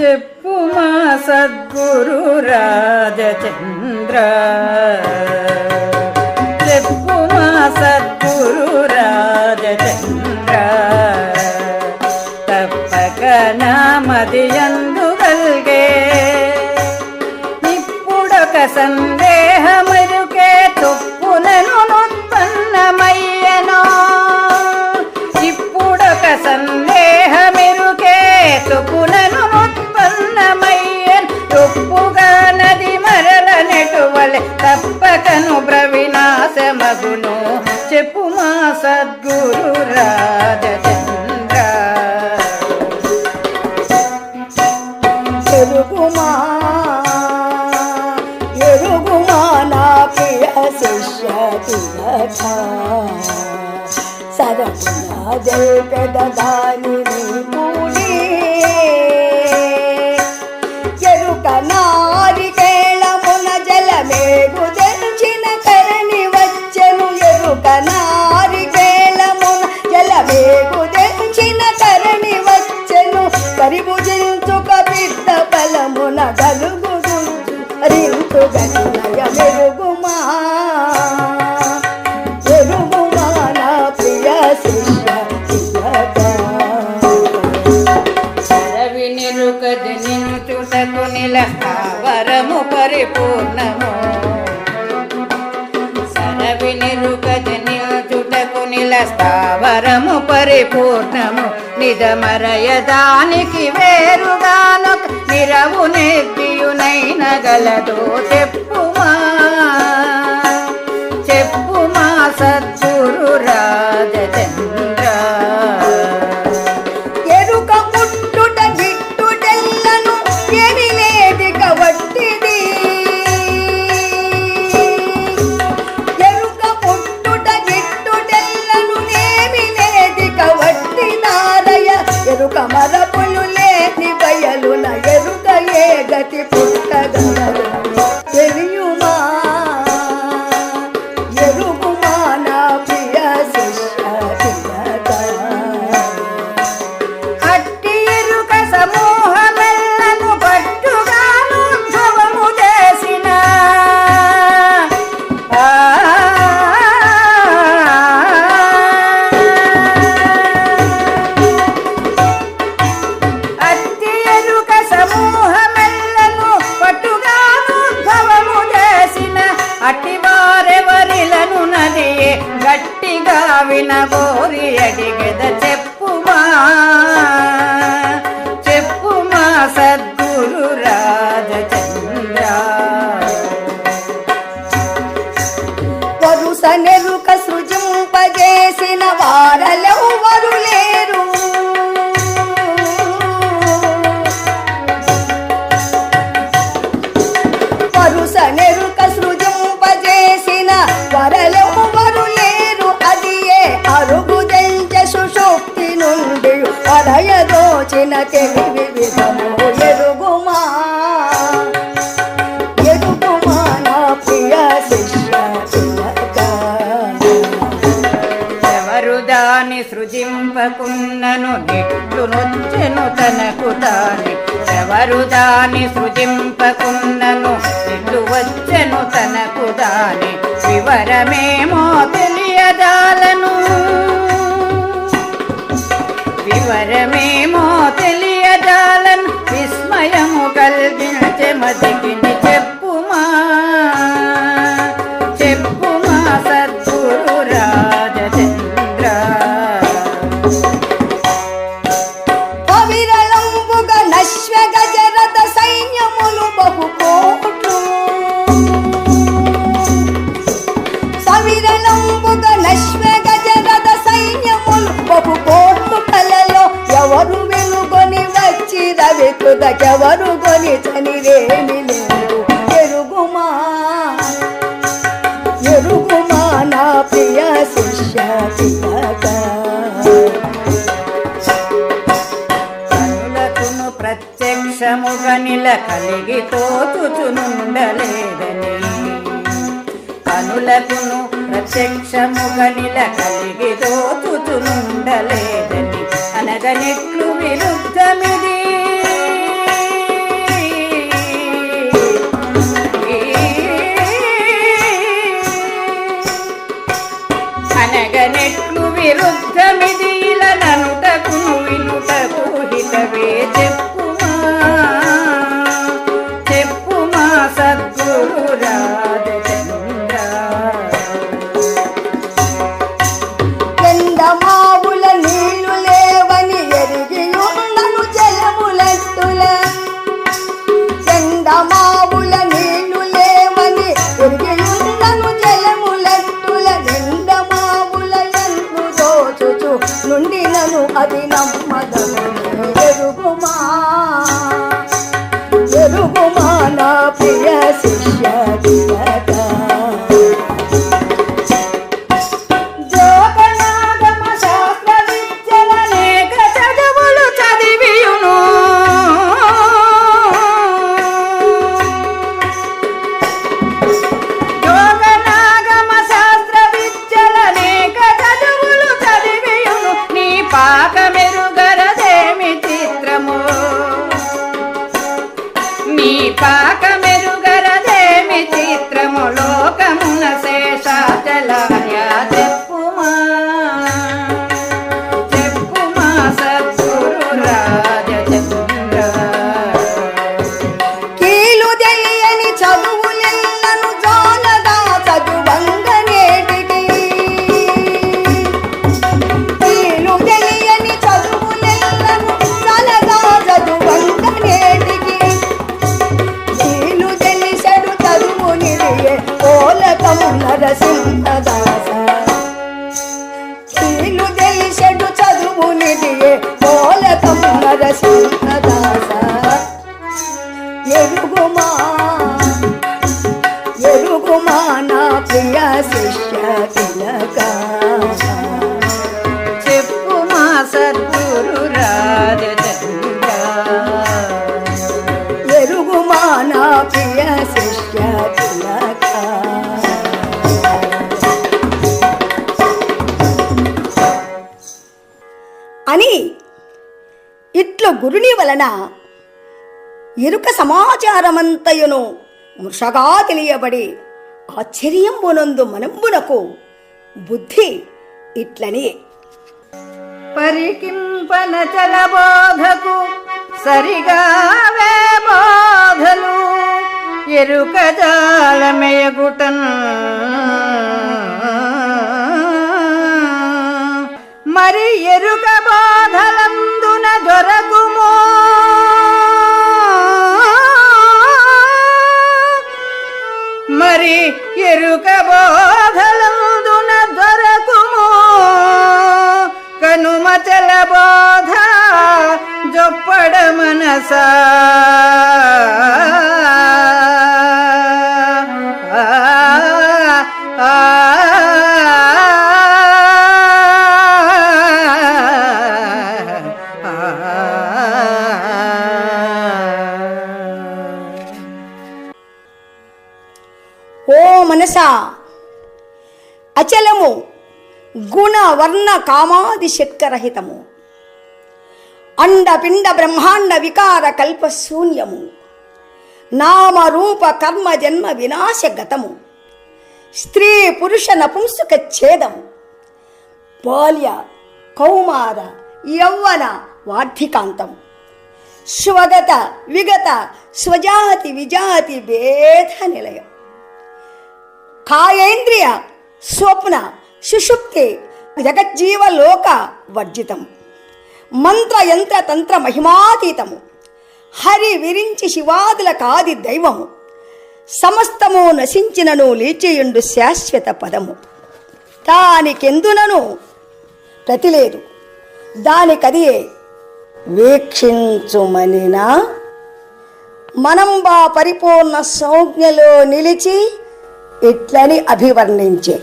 చెప్పు మా సద్గురు రాజచంద్ర. చెప్పు మా సద్గురు రాజచంద్ర. తప్పక నామది అందుగల్గే ఇప్పుడొక సందేహమరుకే సద్గురు రాజచంద్ర. ఎరుగుమా ఎరుగుమా నా ప్రియ శిష్య తిలక. సరపున పరిభుజించుక పిత్త బలమున గలుగుదు రింతు గనులయ మెరుగుమా. ఎరుగుమా నా ప్రియ శిష్య తిలకా. రవి నిరుకది నించుటకు నిలవరము పరిపూర్ణము. సరవి నిరుకది నిల్చుటకు నిలస్థావరము పరిపూర్ణము. నిదమరయదానికి వేరుగాను నిరవు నిర్దియునైన గలదో చెప్పు. ఎవరు సృజింపకున్నను నిట్లు నొచ్చెను తనకు తాని. ఎవరుదాని సృజింపకున్నను నిట్లు వచ్చెను తనకు దాని వివరమేమో తెలియదాలను. వివరమేమో తెలియదాలను విస్మయము కలిగించే మతికిని చెప్పుమా. ఎరుగుమా నా ప్రియ శిష్య కనులకును ప్రత్యక్షముగా నిల కలిగి తోచుచునుండలేదని కనులకును ప్రత్యక్షముగా నిల కలిగి తోచుచునుండలేదని అనగనెట్లు విరుద్ధమిది చేయుటకు హితవే చెప్పుమా అని ఇట్లు గురుని వలన ఎరుక సమాచారమంతయును మృషగా తెలియబడి ఆశ్చర్యంబునందు మనంబునకు బుద్ధి ఇట్లని. పరికింపన చల బోధకు సరిగా వే బోధలు ఎరుక జాలమేగుటన్ కనుమచల బోధ జొప్పడ మనస. ఓ మనసా అచలము. గుణ వర్ణ కామాది శక్తరహితము అండపిండ బ్రహ్మాండ వికార కల్ప శూన్యము నామ రూప కర్మ జన్మ వినాశగతము స్త్రీ పురుష నపుంసుక ఛేదము బాల్య కౌమార యౌవన వార్ధికాంతం స్వగత విగత స్వజాతి విజాతి భేద నిలయం. కాయేంద్రియ స్వప్న సుషుప్తి జగజ్జీవ లోక వర్జితం మంత్ర యంత్ర తంత్ర మహిమాతీతము. హరి విరించి శివాదుల కాది దైవము. సమస్తము నశించినను లేచేయుండు శాశ్వత పదము. దానికెందునను ప్రతిలేదు. దానికది వీక్షించుమనినా. మనంబా పరిపూర్ణ సంజ్ఞలో నిలిచి ఇట్లని అభివర్ణించే.